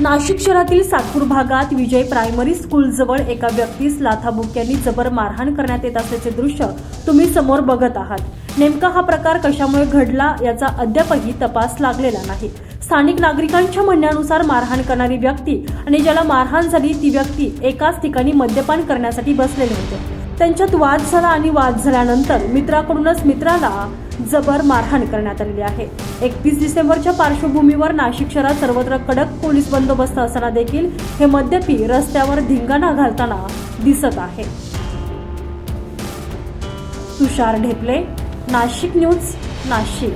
नाशिक शहरातील सातपूर भागात विजय प्रायमरी स्कूलजवळ एका व्यक्तीस लाथाबुक्यांनी जबर मारहाण करण्यात येत असल्याचे दृश्य तुम्ही समोर बघत आहात. नेमका हा प्रकार कशामुळे घडला याचा अद्यापही तपास लागलेला नाही. स्थानिक नागरिकांच्या म्हणण्यानुसार मारहाण करणारी व्यक्ती आणि ज्याला मारहाण झाली ती व्यक्ती एकाच ठिकाणी मद्यपान करण्यासाठी बसलेले होते. त्यांच्यात वाद झाला आणि वाद झाल्यानंतर मित्राकडूनच मित्राला जबर मारहाण करण्यात आलेली आहे. एकतीस डिसेंबरच्या पार्श्वभूमीवर नाशिक शहरात सर्वत्र कडक पोलीस बंदोबस्त असताना देखील हे मद्यपी रस्त्यावर धिंगाणा घालताना दिसत आहे. तुषार ढेपले नाशिक न्यूज नाशिक.